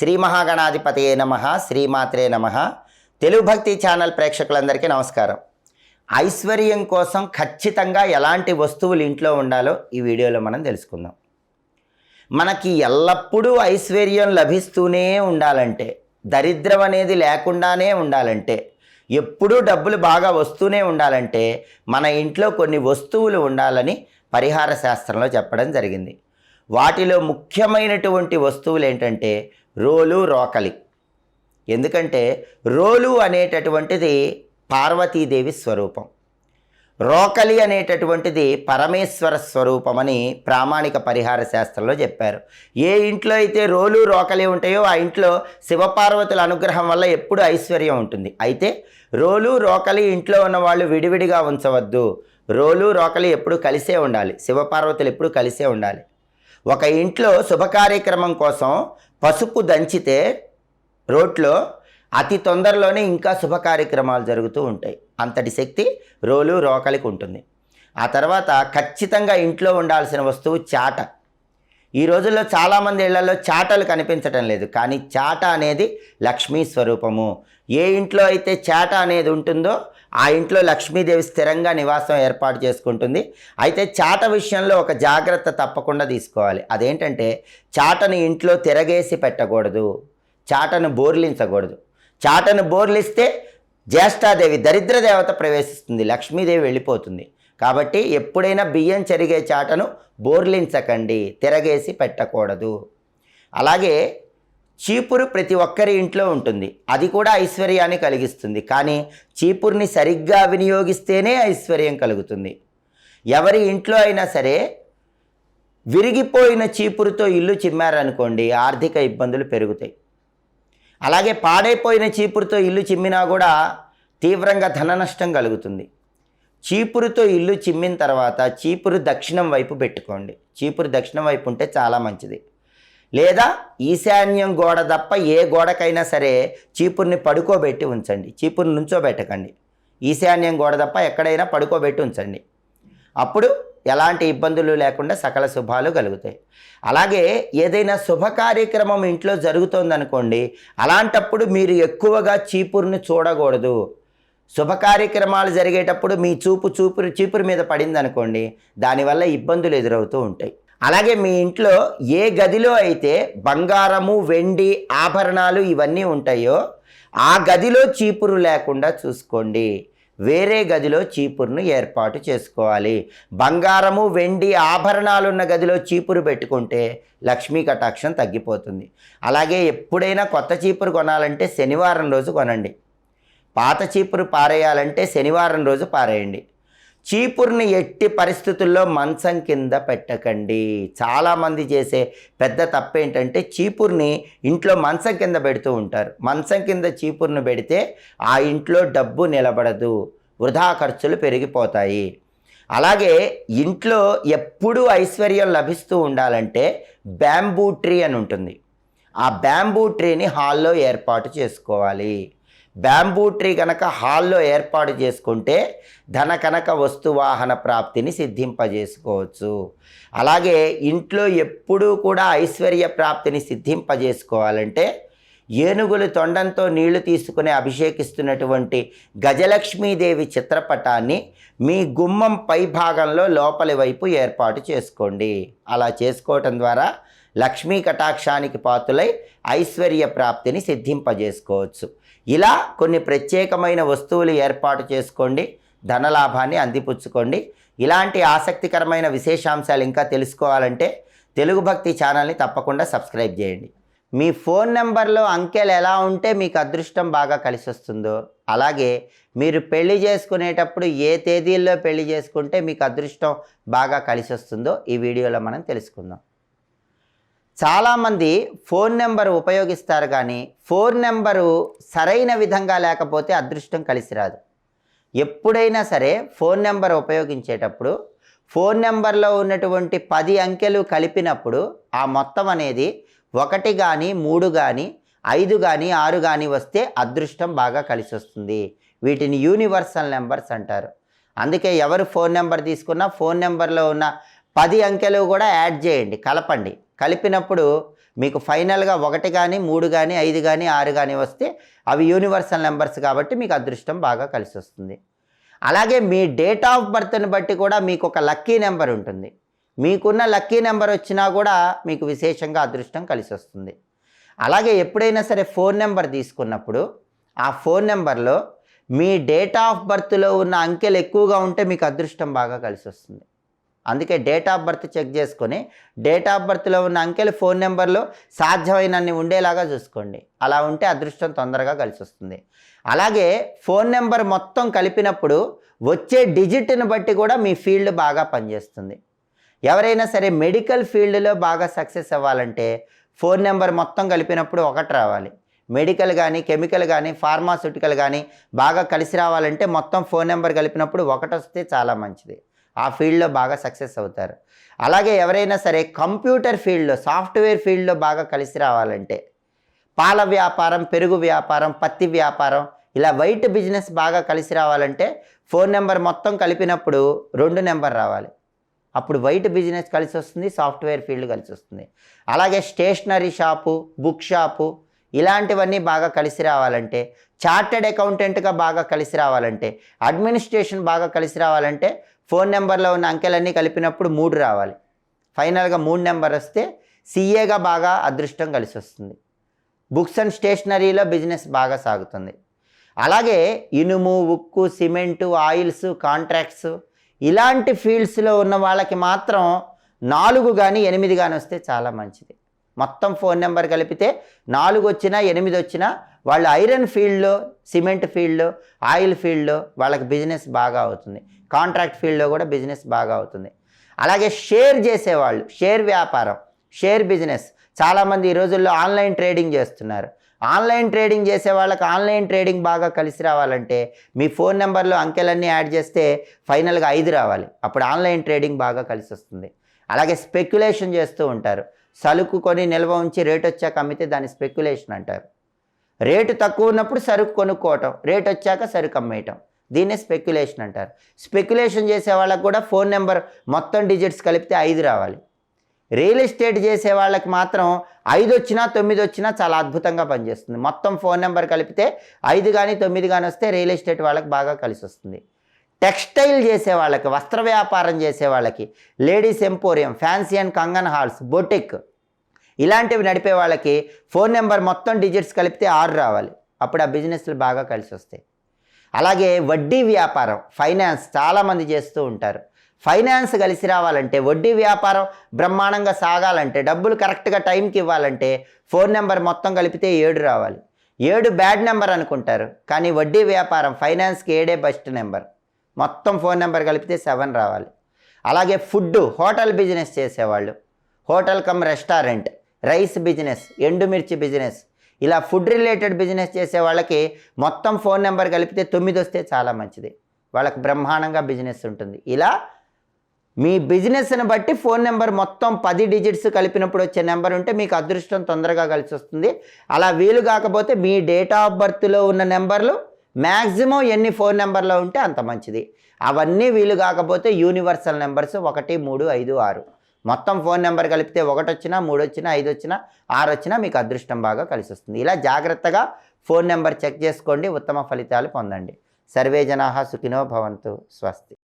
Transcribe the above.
శ్రీ మహాగణాధిపతియే నమ శ్రీమాత్రే నమ. తెలుగు భక్తి ఛానల్ ప్రేక్షకులందరికీ నమస్కారం. ఐశ్వర్యం కోసం ఖచ్చితంగా ఎలాంటి వస్తువులు ఇంట్లో ఉండాలో ఈ వీడియోలో మనం తెలుసుకుందాం. మనకి ఎల్లప్పుడూ ఐశ్వర్యం లభిస్తూనే ఉండాలంటే దరిద్రం అనేది లేకుండానే ఉండాలంటే ఎప్పుడూ డబ్బులు బాగా వస్తూనే ఉండాలంటే మన ఇంట్లో కొన్ని వస్తువులు ఉండాలని పరిహార శాస్త్రంలో చెప్పడం జరిగింది. వాటిలో ముఖ్యమైనటువంటి వస్తువులు ఏంటంటే రోలు రోకలి. ఎందుకంటే రోలు అనేటటువంటిది పార్వతీదేవి స్వరూపం. రోకలి అనేటటువంటిది పరమేశ్వర స్వరూపమని ప్రామాణిక పరిహార శాస్త్రంలో చెప్పారు. ఏ ఇంట్లో అయితే రోలు రోకలి ఉంటాయో ఆ ఇంట్లో శివపార్వతుల అనుగ్రహం వల్ల ఎప్పుడు ఐశ్వర్యం ఉంటుంది. అయితే రోలు రోకలి ఇంట్లో ఉన్న వాళ్ళు విడివిడిగా ఉంచవద్దు. రోలు రోకలి ఎప్పుడు కలిసే ఉండాలి. శివపార్వతులు ఎప్పుడు కలిసే ఉండాలి. ఒక ఇంట్లో శుభ కార్యక్రమం కోసం పసుపు దంచితే రోడ్లో అతి తొందరలోనే ఇంకా శుభ కార్యక్రమాలు జరుగుతూ ఉంటాయి. అంతటి శక్తి రోలు రోకలికి ఉంటుంది. ఆ తర్వాత ఖచ్చితంగా ఇంట్లో ఉండాల్సిన వస్తువు చాట. ఈ రోజుల్లో చాలామంది ఇళ్ళలో చాటలు కనిపించటం లేదు. కానీ చాట అనేది లక్ష్మీ స్వరూపము. ఏ ఇంట్లో అయితే చాట అనేది ఉంటుందో ఆ ఇంట్లో లక్ష్మీదేవి స్థిరంగా నివాసం ఏర్పాటు చేసుకుంటుంది. అయితే చాట విషయంలో ఒక జాగ్రత్త తప్పకుండా తీసుకోవాలి. అదేంటంటే చాటను ఇంట్లో తిరగేసి పెట్టకూడదు. చాటను బోర్లించకూడదు. చాటను బోర్లిస్తే జ్యేష్ఠాదేవి దరిద్ర దేవత ప్రవేశిస్తుంది. లక్ష్మీదేవి వెళ్ళిపోతుంది. కాబట్టి ఎప్పుడైనా బియ్యం చెరిగే చాటను బోర్లించకండి. తిరగేసి పెట్టకూడదు. అలాగే చీపురు ప్రతి ఒక్కరి ఇంట్లో ఉంటుంది. అది కూడా ఐశ్వర్యాన్ని కలిగిస్తుంది. కానీ చీపురుని సరిగ్గా వినియోగిస్తేనే ఐశ్వర్యం కలుగుతుంది. ఎవరి ఇంట్లో అయినా సరే విరిగిపోయిన చీపురుతో ఇల్లు చిమ్మారనుకోండి ఆర్థిక ఇబ్బందులు పెరుగుతాయి. అలాగే పాడైపోయిన చీపురుతో ఇల్లు చిమ్మినా కూడా తీవ్రంగా ధన నష్టం కలుగుతుంది. చీపురుతో ఇల్లు చిమ్మిన తర్వాత చీపురు దక్షిణం వైపు పెట్టుకోండి. చీపురు దక్షిణం వైపు ఉంటే చాలా మంచిది. లేదా ఈశాన్యం గోడ తప్ప ఏ గోడకైనా సరే చీపుర్ని పడుకోబెట్టి ఉంచండి. చీపుర్ని నుంచోబెట్టకండి. ఈశాన్యం గోడ తప్ప ఎక్కడైనా పడుకోబెట్టి ఉంచండి. అప్పుడు ఎలాంటి ఇబ్బందులు లేకుండా సకల శుభాలు కలుగుతాయి. అలాగే ఏదైనా శుభ కార్యక్రమం ఇంట్లో జరుగుతోందనుకోండి అలాంటప్పుడు మీరు ఎక్కువగా చీపురుని చూడకూడదు. శుభ కార్యక్రమాలు జరిగేటప్పుడు మీ చూపు చూపురు చీపురు మీద పడిందనుకోండి దానివల్ల ఇబ్బందులు ఎదురవుతూ ఉంటాయి. అలాగే మీ ఇంట్లో ఏ గదిలో అయితే బంగారము వెండి ఆభరణాలు ఇవన్నీ ఉంటాయో ఆ గదిలో చీపురు లేకుండా చూసుకోండి. వేరే గదిలో చీపురును ఏర్పాటు చేసుకోవాలి. బంగారము వెండి ఆభరణాలున్న గదిలో చీపురు పెట్టుకుంటే లక్ష్మీ కటాక్షం తగ్గిపోతుంది. అలాగే ఎప్పుడైనా కొత్త చీపురు కొనాలంటే శనివారం రోజు కొనండి. పాత చీపురు పారేయాలంటే శనివారం రోజు పారేయండి. చీపురుని ఎట్టి పరిస్థితుల్లో మంచం కింద పెట్టకండి. చాలామంది చేసే పెద్ద తప్పు ఏంటంటే చీపురుని ఇంట్లో మంచం కింద పెడుతూ ఉంటారు. మంచం కింద చీపురుని పెడితే ఆ ఇంట్లో డబ్బు నిలబడదు. వృధా ఖర్చులు పెరిగిపోతాయి. అలాగే ఇంట్లో ఎప్పుడూ ఐశ్వర్యం లభిస్తూ ఉండాలంటే బ్యాంబూ ట్రీ అని ఉంటుంది. ఆ బ్యాంబూ ట్రీని హాల్లో ఏర్పాటు చేసుకోవాలి. బ్యాంబూ ట్రీ కనుక హాల్లో ఏర్పాటు చేసుకుంటే ధన కనుక వస్తువాహన ప్రాప్తిని సిద్ధింపజేసుకోవచ్చు. అలాగే ఇంట్లో ఎప్పుడూ కూడా ఐశ్వర్య ప్రాప్తిని సిద్ధింపజేసుకోవాలంటే ఏనుగులు తొండంతో నీళ్ళు తీసుకుని అభిషేకిస్తున్నటువంటి గజలక్ష్మీదేవి చిత్రపటాన్ని మీ గుమ్మం పై భాగంలో లోపలి వైపు ఏర్పాటు చేసుకోండి. అలా చేసుకోవటం ద్వారా లక్ష్మీ కటాక్షానికి పాతులై ఐశ్వర్య ప్రాప్తిని సిద్ధింపజేసుకోవచ్చు. ఇలా కొన్ని ప్రత్యేకమైన వస్తువులు ఏర్పాటు చేసుకోండి ధనలాభాన్ని అందిపుచ్చుకోండి. ఇలాంటి ఆసక్తికరమైన విశేషాంశాలు ఇంకా తెలుసుకోవాలంటే తెలుగు భక్తి ఛానల్ని తప్పకుండా సబ్స్క్రైబ్ చేయండి. మీ ఫోన్ నెంబర్లో అంకెలు ఎలా ఉంటే మీకు అదృష్టం బాగా కలిసి వస్తుందో అలాగే మీరు పెళ్ళి చేసుకునేటప్పుడు ఏ తేదీల్లో పెళ్ళి చేసుకుంటే మీకు అదృష్టం బాగా కలిసి వస్తుందో ఈ వీడియోలో మనం తెలుసుకుందాం. చాలామంది ఫోన్ నెంబర్ ఉపయోగిస్తారు కానీ ఫోన్ నెంబరు సరైన విధంగా లేకపోతే అదృష్టం కలిసి రాదు. ఎప్పుడైనా సరే ఫోన్ నెంబర్ ఉపయోగించేటప్పుడు ఫోన్ నెంబర్లో ఉన్నటువంటి పది అంకెలు కలిపినప్పుడు ఆ మొత్తం అనేది ఒకటి కానీ మూడు కానీ ఐదు కానీ ఆరు కానీ వస్తే అదృష్టం బాగా కలిసి వస్తుంది. వీటిని యూనివర్సల్ నెంబర్స్ అంటారు. అందుకే ఎవరు ఫోన్ నెంబర్ తీసుకున్నా ఫోన్ నెంబర్లో ఉన్న పది అంకెలు కూడా యాడ్ చేయండి కలపండి. కలిపినప్పుడు మీకు ఫైనల్గా ఒకటి కానీ మూడు కానీ ఐదు కానీ ఆరు కానీ వస్తే అవి యూనివర్సల్ నెంబర్స్ కాబట్టి మీకు అదృష్టం బాగా కలిసి వస్తుంది. అలాగే మీ డేట్ ఆఫ్ బర్త్ని బట్టి కూడా మీకు ఒక లక్కీ నెంబర్ ఉంటుంది. మీకున్న లక్కీ నెంబర్ వచ్చినా కూడా మీకు విశేషంగా అదృష్టం కలిసి వస్తుంది. అలాగే ఎప్పుడైనా సరే ఫోన్ నెంబర్ తీసుకున్నప్పుడు ఆ ఫోన్ నెంబర్లో మీ డేట్ ఆఫ్ బర్త్లో ఉన్న అంకెలు ఎక్కువగా ఉంటే మీకు అదృష్టం బాగా కలిసి వస్తుంది. అందుకే డేట్ ఆఫ్ బర్త్ చెక్ చేసుకొని డేట్ ఆఫ్ బర్త్లో ఉన్న అంకెలు ఫోన్ నెంబర్లో సాధ్యమైనన్ని ఉండేలాగా చూసుకోండి. అలా ఉంటే అదృష్టం తొందరగా కలిసి వస్తుంది అలాగే ఫోన్ నెంబర్ మొత్తం కలిపినప్పుడు వచ్చే డిజిట్ని బట్టి కూడా మీ ఫీల్డ్ బాగా పనిచేస్తుంది. ఎవరైనా సరే మెడికల్ ఫీల్డ్లో బాగా సక్సెస్ అవ్వాలంటే ఫోన్ నెంబర్ మొత్తం కలిపినప్పుడు ఒకటి రావాలి. మెడికల్ కానీ కెమికల్ కానీ ఫార్మాస్యూటికల్ కానీ బాగా కలిసి రావాలంటే మొత్తం ఫోన్ నెంబర్ కలిపినప్పుడు ఒకటి వస్తే చాలా మంచిది. ఆ ఫీల్డ్లో బాగా సక్సెస్ అవుతారు. అలాగే ఎవరైనా సరే కంప్యూటర్ ఫీల్డ్లో సాఫ్ట్వేర్ ఫీల్డ్లో బాగా కలిసి రావాలంటే పాల వ్యాపారం పెరుగు వ్యాపారం పత్తి వ్యాపారం ఇలా వైట్ బిజినెస్ బాగా కలిసి రావాలంటే ఫోన్ నెంబర్ మొత్తం కలిపినప్పుడు రెండు నెంబర్ రావాలి. అప్పుడు వైట్ బిజినెస్ కలిసి వస్తుంది సాఫ్ట్వేర్ ఫీల్డ్ కలిసి వస్తుంది. అలాగే స్టేషనరీ షాపు బుక్ షాపు ఇలాంటివన్నీ బాగా కలిసి రావాలంటే చార్టెడ్ అకౌంటెంట్గా బాగా కలిసి రావాలంటే అడ్మినిస్ట్రేషన్ బాగా కలిసి రావాలంటే ఫోన్ నెంబర్లో ఉన్న అంకెలన్నీ కలిపినప్పుడు మూడు రావాలి. ఫైనల్గా మూడు నెంబర్ వస్తే సీఏగా బాగా అదృష్టం కలిసి వస్తుంది. బుక్స్ అండ్ స్టేషనరీలో బిజినెస్ బాగా సాగుతుంది. అలాగే ఇనుము ఉక్కు సిమెంటు ఆయిల్స్ కాంట్రాక్ట్స్ ఇలాంటి ఫీల్డ్స్లో ఉన్న వాళ్ళకి మాత్రం నాలుగు కానీ ఎనిమిది కానీ వస్తే చాలా మంచిది. మొత్తం ఫోన్ నెంబర్ కలిపితే నాలుగు వచ్చినా ఎనిమిది వచ్చినా వాళ్ళు ఐరన్ ఫీల్డ్లో సిమెంట్ ఫీల్డ్లో ఆయిల్ ఫీల్డ్లో వాళ్ళకి బిజినెస్ బాగా అవుతుంది. కాంట్రాక్ట్ ఫీల్డ్లో కూడా బిజినెస్ బాగా అవుతుంది. అలాగే షేర్ చేసేవాళ్ళు షేర్ వ్యాపారం షేర్ బిజినెస్. చాలామంది ఈ రోజుల్లో ఆన్లైన్ ట్రేడింగ్ చేస్తున్నారు. ఆన్లైన్ ట్రేడింగ్ చేసే వాళ్ళకి ఆన్లైన్ ట్రేడింగ్ బాగా కలిసి రావాలంటే మీ ఫోన్ నెంబర్లో అంకెలన్నీ యాడ్ చేస్తే ఫైనల్గా ఐదు రావాలి. అప్పుడు ఆన్లైన్ ట్రేడింగ్ బాగా కలిసి వస్తుంది అలాగే స్పెక్యులేషన్ చేస్తూ ఉంటారు. సరుకు కొని నిల్వ ఉంచి రేట్ వచ్చాక అమ్మితే దాన్ని స్పెక్యులేషన్ అంటారు. రేటు తక్కువ ఉన్నప్పుడు సరుకు కొనుక్కోవటం రేట్ వచ్చాక సరుకు అమ్మేయటం దీన్నే స్పెక్యులేషన్ అంటారు. స్పెక్యులేషన్ చేసే వాళ్ళకు కూడా ఫోన్ నెంబర్ మొత్తం డిజిట్స్ కలిపితే ఐదు రావాలి. రియల్ ఎస్టేట్ చేసే వాళ్ళకి మాత్రం ఐదు వచ్చినా తొమ్మిది వచ్చినా చాలా అద్భుతంగా పనిచేస్తుంది. మొత్తం ఫోన్ నెంబర్ కలిపితే ఐదు కానీ తొమ్మిది కానీ వస్తే రియల్ ఎస్టేట్ వాళ్ళకి బాగా కలిసి వస్తుంది టెక్స్టైల్ చేసే వాళ్ళకి వస్త్ర వ్యాపారం చేసే వాళ్ళకి ladies emporium fancy and Kangan halls boutique ఇలాంటివి నడిపే వాళ్ళకి ఫోన్ నెంబర్ మొత్తం డిజిట్స్ కలిపితే ఆరు రావాలి. అప్పుడు ఆ బిజినెస్లు బాగా కలిసి వస్తాయి. అలాగే వడ్డీ వ్యాపారం ఫైనాన్స్ చాలామంది చేస్తూ ఉంటారు. ఫైనాన్స్ కలిసి రావాలంటే వడ్డీ వ్యాపారం బ్రహ్మాండంగా సాగాలంటే డబ్బులు కరెక్ట్గా టైంకి ఇవ్వాలంటే ఫోన్ నెంబర్ మొత్తం కలిపితే ఏడు రావాలి. ఏడు బ్యాడ్ నెంబర్ అనుకుంటారు కానీ వడ్డీ వ్యాపారం ఫైనాన్స్కి ఏడే బెస్ట్ నెంబర్. మొత్తం ఫోన్ నెంబర్ కలిపితే సెవెన్ రావాలి. అలాగే ఫుడ్ హోటల్ బిజినెస్ చేసేవాళ్ళు. Hotel cum restaurant rice business ఎండుమిర్చి బిజినెస్. ఇలా ఫుడ్ రిలేటెడ్ బిజినెస్ చేసే వాళ్ళకి మొత్తం ఫోన్ నెంబర్ కలిపితే తొమ్మిది వస్తే చాలా మంచిది. వాళ్ళకి బ్రహ్మాండంగా బిజినెస్ ఉంటుంది. ఇలా మీ బిజినెస్ని బట్టి ఫోన్ నెంబర్ మొత్తం పది డిజిట్స్ కలిపినప్పుడు వచ్చే నెంబర్ ఉంటే మీకు అదృష్టం తొందరగా కలిసి వస్తుంది అలా వీలు కాకపోతే మీ డేట్ ఆఫ్ బర్త్లో ఉన్న నెంబర్లు మ్యాక్సిమం ఎన్ని ఫోన్ నెంబర్లో ఉంటే అంత మంచిది. అవన్నీ వీలు కాకపోతే యూనివర్సల్ నెంబర్స్ ఒకటి మూడు ఐదు ఆరు. మొత్తం ఫోన్ నెంబర్ కలిపితే ఒకటి వచ్చినా మూడు వచ్చినా ఐదు వచ్చినా ఆరు వచ్చినా మీకు అదృష్టం బాగా కలిసి వస్తుంది ఇలా జాగ్రత్తగా ఫోన్ నెంబర్ చెక్ చేసుకోండి ఉత్తమ ఫలితాలు పొందండి. సర్వే జనాహ సుఖినో భవంతు స్వస్తి.